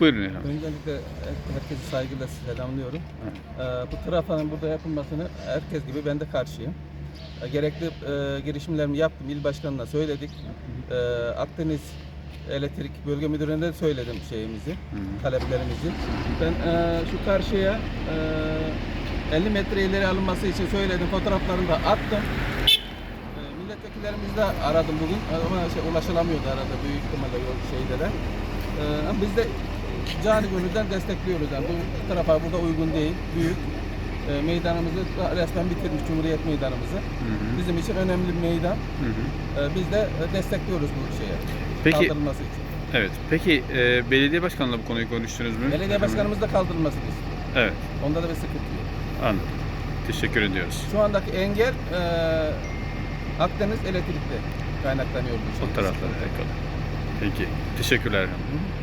Buyurun Erhan. Öncelikle herkesi saygıyla selamlıyorum. Ee, bu trafanın burada yapılmasını herkes gibi ben de karşıyım. Ee, Gerekli e, girişimlerimi yaptım. İl başkanına söyledik. Ee, Akdeniz Elektrik Bölge Müdürlüğü'ne de söyledim şeyimizi, taleplerimizi. Ben e, şu karşıya e, 50 metre ileri alınması için söyledim. Fotoğraflarını da attım. E, milletvekillerimizi de aradım bugün ama şey, ulaşılamıyordu arada büyük ihtimalle yol şeylere. E, ama biz de cani gönülden destekliyoruz. Yani bu tarafa burada uygun değil. Büyük. E, meydanımızı resmen bitirmiş Cumhuriyet Meydanımızı. Bizim için önemli bir meydan. Hı hı. E, biz de e, destekliyoruz bu şeye. Peki- Kaldırılması için. Evet. Peki e, belediye başkanıyla bu konuyu konuştunuz mu? Belediye başkanımız da kaldırılmasını istiyor. Evet. Onda da bir sıkıntı yok. Anladım. Teşekkür ediyoruz. Şu andaki engel e, Akdeniz elektrikte kaynaklanıyor bu şey. O taraflara alakalı. Peki. Teşekkürler hı.